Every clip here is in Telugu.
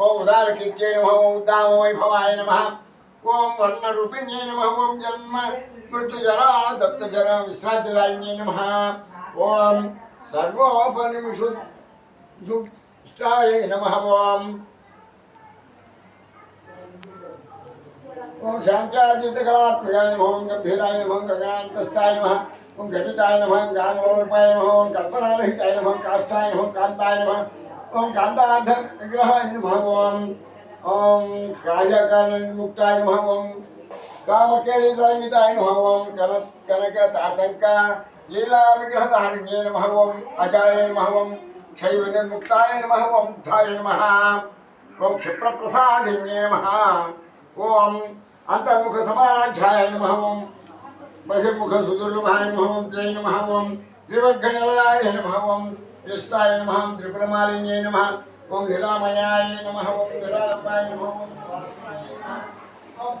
ओम उदार कीर्त्य नम, ओम दामोय वैभवाय नम। ओम वर्ण रूपिण्य नम, ओम जन्म मृत्युजरा, दत्तजरा विश्रांतदायिन्य नम। ओम सर्वोपनिषु दुष्टाय नम, ओम। ओम शांत्यादितकलात्मकाय नमः, ओम गंभीराय नमः गगनान्तस्थाय नमः, ओम घटिताय नमः गांगलोपाय नमः, ओम कल्पनारहिताय नमः काष्ठाय नमः कांताय नमः। ఓం కాంతార్థ విగ్రహాయ నమ ఓం ఓం కార్యకారణముక్తాయ నమ ఓం కామకేళితరంగితాయ నమ ఓం కన కనక తాతంక లీలా విగ్రహధారిణ్యే నమ ఓం అజాయ నమ ఓం క్షైవ నిర్ముక్తాయ నమ ఓం ధాయ నమ ఓం క్షిప్రప్రసాదిన్యే నమ ఓం అంతర్ముఖ సమారాధ్యాయ నమ ఓం బహిర్ముఖ సుదుర్లభాయ నమ ఓం త్రై నమ ఓం త్రివర్గనిలయాయ నమ ఓం कृष्णाय नमः। त्रिपुरमालिन्यै नम ओम लीलामयाय नम ओम लीलामयाय नमः। ओम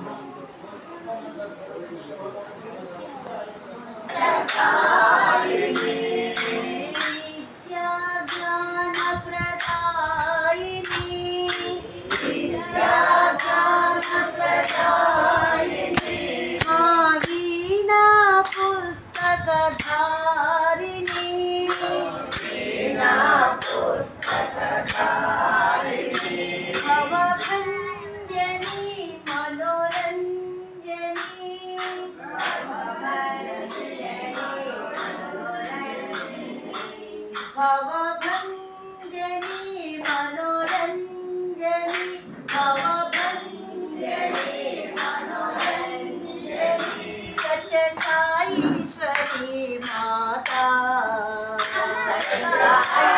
Thank you.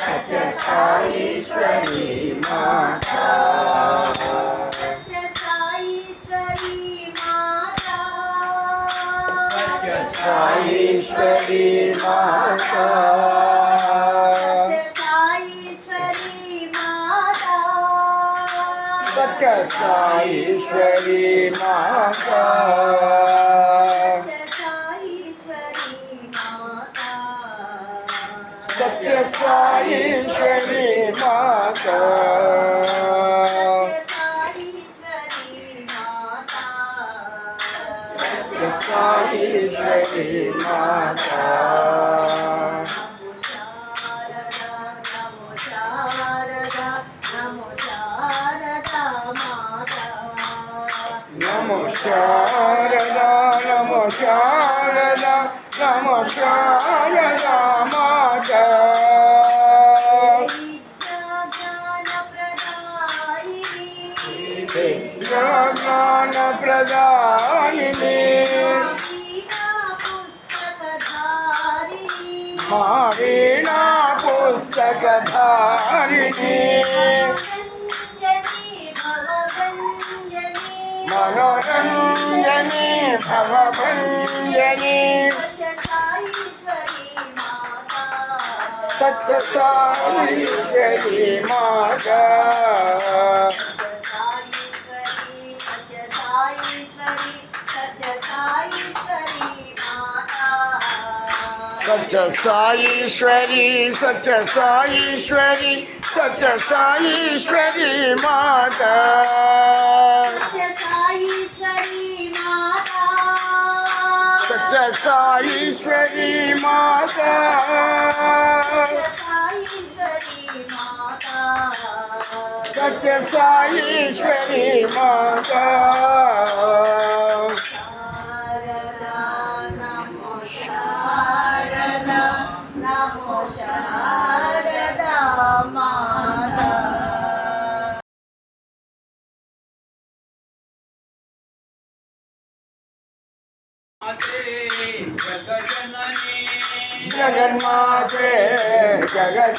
Sai Shri Mata Sai Shri Mata Sai Shri Mata సారీశ్వరి మాత సారీశ్వరి మాత నమో శారదా నమో శారదా నమో శారదా ధారిణి మనోరంజని భవభంజని. సత్యసాయి మాతా. సత్య సాయీశ్వరి సత్య సాయీశ్వరి సత్య సాయీశ్వరి మాత సత్య సాయీశ్వరి మాత సత్య సాయీశ్వరి మాత సారదా నమో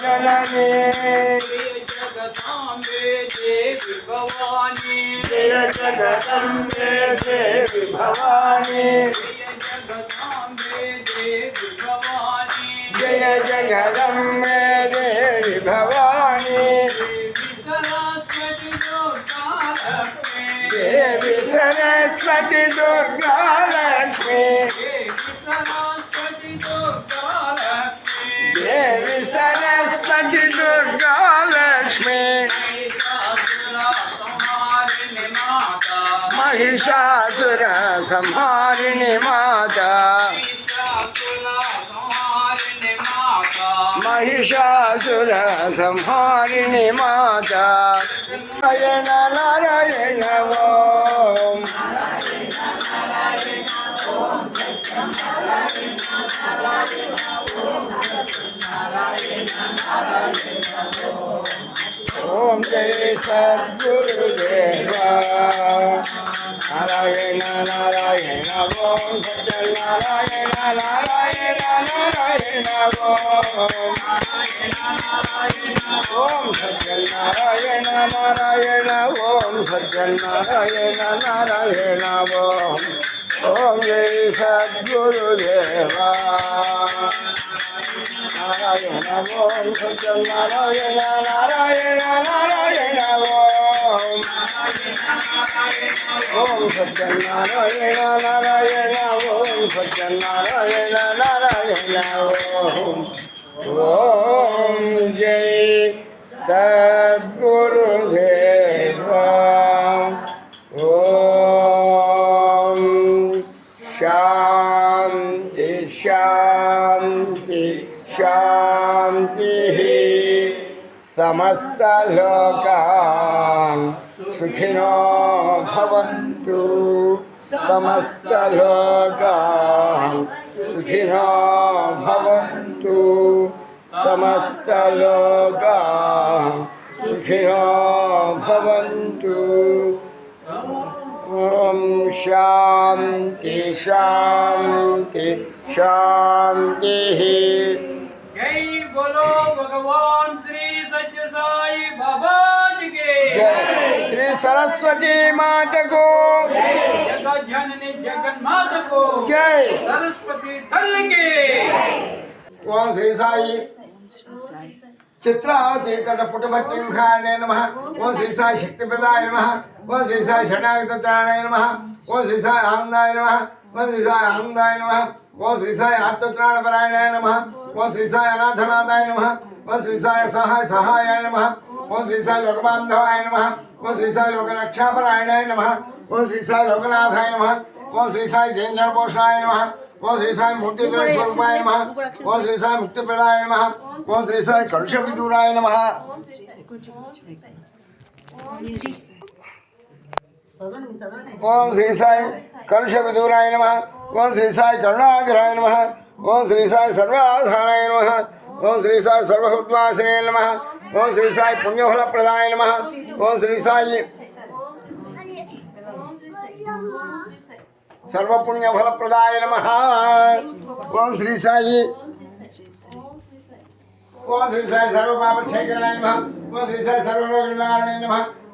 जनने जय जगदाम्बे देवी भवानी जय जगदम्बे देवी भवानी जय जगदाम्बे देवी भवानी जय जगदम्बे देवी भवानी देवी सरस्वती दुर्गा लक्ष्मी देवी सरस्वती दुर्गा लक्ष्मी देवी सरस्वती దేవి సరస్వతి దుర్గా లక్ష్మి మహిషాసుర సంహారిణి మాత మహిషాసుర సంహారిణి మాత నారాయణ నారాయణ ఓం ఓం జయ సద్గురుదేవ. నారాయణ నారాయణ ఓం సత్యనారాయణ నారాయణ నారాయణ ఓం ఓం సత్యనారాయణ నారాయణ ఓం సత్యనారాయణ నారాయణ ఓం. ఓం జయ సద్గురుదేవ. నారాయణ ఓం సత్యనారాయణ నారాయణ నారాయణ ఓం ఓం సత్యనారాయణ నారాయణ ఓం. సత్యనారాయణ నారాయణ ఓం ఓం జై సద్గురుదేవ శాంతి శాంతి. శాంతి సమస్తలోకాన్ సుఖినో భవంతు. సమస్తలోకాన్ సుఖినో భవంతు. సమస్తలోకాన్ సుఖినో భవంతు. ॐ शान्ति शान्ति शान्तिः जय बोलो भगवान श्री सत्य साई बाबा के। जय श्री सरस्वती मात को। जननी जगन माता को। जय। सरस्वती धन के। भगवान श्री साई। चित्रावती तट पुटभट्टिंहाय नमः। ओम श्री साई शक्ति प्रदाय नमः। ओम श्री साई शरणागताय नमः ओम श्री साई आनंदाय नमः ओम श्री साई आनंदाय नमः ओम श्री साई आत्मज्ञानपरायणाय नमः ओम श्री साई अनाथनादाय नमः ओम श्री साई सहाय सहायाय नमः ओम श्री साई लोकबांधवाय नमः ओम श्री साई लोकरक्षापरायणाय नमः ओम श्री साई लोकनाथाय नमः ओम श्री साई जैन जड़पोषणाय नमः ओम श्री साई मूर्ति स्वरूपाय नमः ओम श्री साई मुक्ति प्रदाय नमः ओम श्री साई कलुष विदूराय नमः ఓం శ్రీ సాయి కలుష విదూరాయ నమ ఓం శ్రీ సాయి కరుణాకరాయ నమ ఓం శ్రీ సాయి సర్వాధారాయ నమ ఓం శ్రీ సాయి సర్వహృద్వాసినే నమ ఓం శ్రీ సాయి పుణ్యఫల ప్రదాయ నమ ఓం శ్రీ సాయి సర్వపుణ్యఫల ప్రదాయ నమ ఓం శ్రీ సాయి ఓం శ్రీ సాయి సర్వపాపక్షేకరాయ నమ ఓం శ్రీ సాయి సర్వరోగ నివారణాయ నమ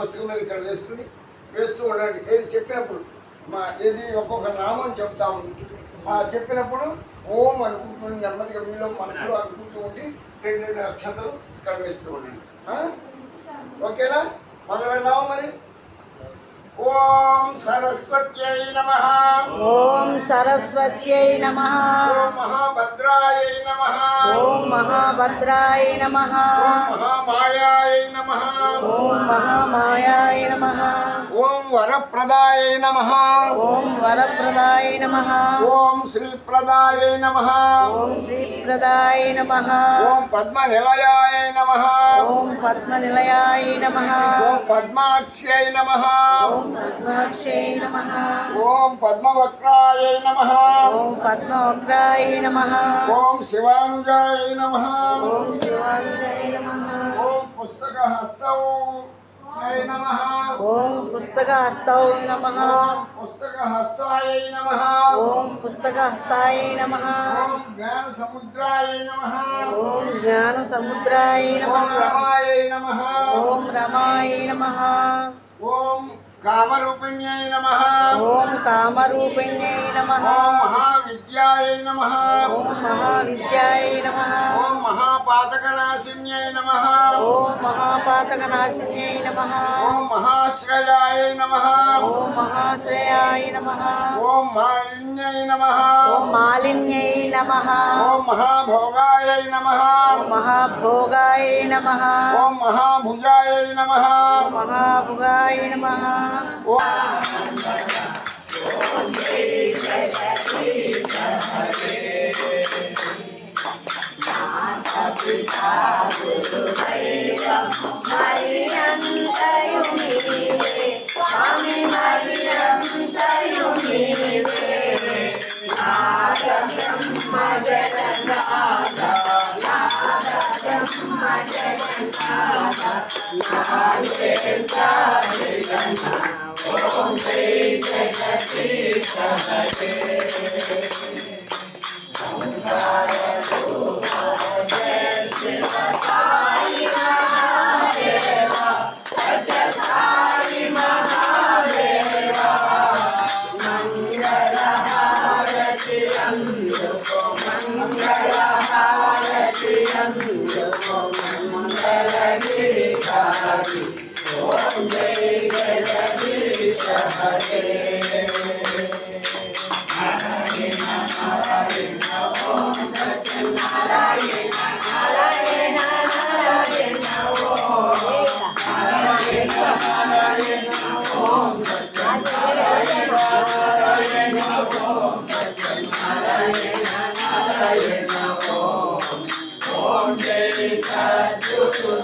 పుస్తకం మీద ఇక్కడ వేసుకుని వేస్తూ ఉండండి. ఏది చెప్పినప్పుడు మా ఏది ఒక్కొక్క నామం చెప్తాము ఆ చెప్పినప్పుడు ఓం అనుకుంటూ నెమ్మదిగా మీలో మనసులో అనుకుంటూ ఉండి రెండు రెండు అక్షతలు ఇక్కడ వేస్తూ ఉండండి. ఓకేనా? మొదలు పెడదామా మరి? ఓం సరస్వత్యై నమ ఓం సరస్వత్యై నమ మహాభద్రాయ నమ ఓం మహాభద్రాయ నమ మహామాయాయ నమ ఓం మహామాయాయ నమ ఓం వరప్రదాయ నమ ఓం వరప్రదాయ నమ ఓం శ్రీప్రదాయ నమ ఓం శ్రీప్రదాయ నమ ఓం పద్మనిలయాయ నమ ఓం పద్మనిలయాయ నమ ఓం పద్మాక్ష్యై నమ ఓం పద్మాక్షై నమ ఓం పద్మవక్రాయ నమ ఓం పద్మవక్రాయ నమ ఓం శివానుజాయ నమ ఓం శివాయ నమ ఓం పుస్తకహస్తౌ నమ ఓం పుస్తకహస్తౌ నమ ఓం పుస్తకహస్తాయ నమ ఓం పుస్తకహస్తాయ నమ ఓం జ్ఞాన సముద్రాయ నమ ఓం జ్ఞాన సముద్రాయ నమ రమాయ నమ ఓం రమాయ నమ ఓం కామరూపిణ్యై నమ. ఓం కామరూపిణ్యై నమ. ఓం మహావిద్యాయ నమ. ఓం మహావిద్యాయ నమ. ఓం మహాపాతకనాశిన్యై నమ ఓం మహాపాతకనాశిన్యై నమ ఓం మహాశ్రయాయ నమ ఓం మహాశ్రేయాయ నమ ఓం మాలిన్యై నమ ఓం మాలిన్యై నమ ఓం మహాభోగాయ हरे ओम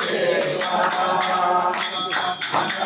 Jai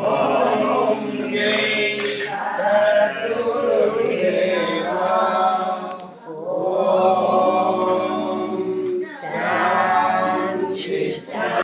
Oh.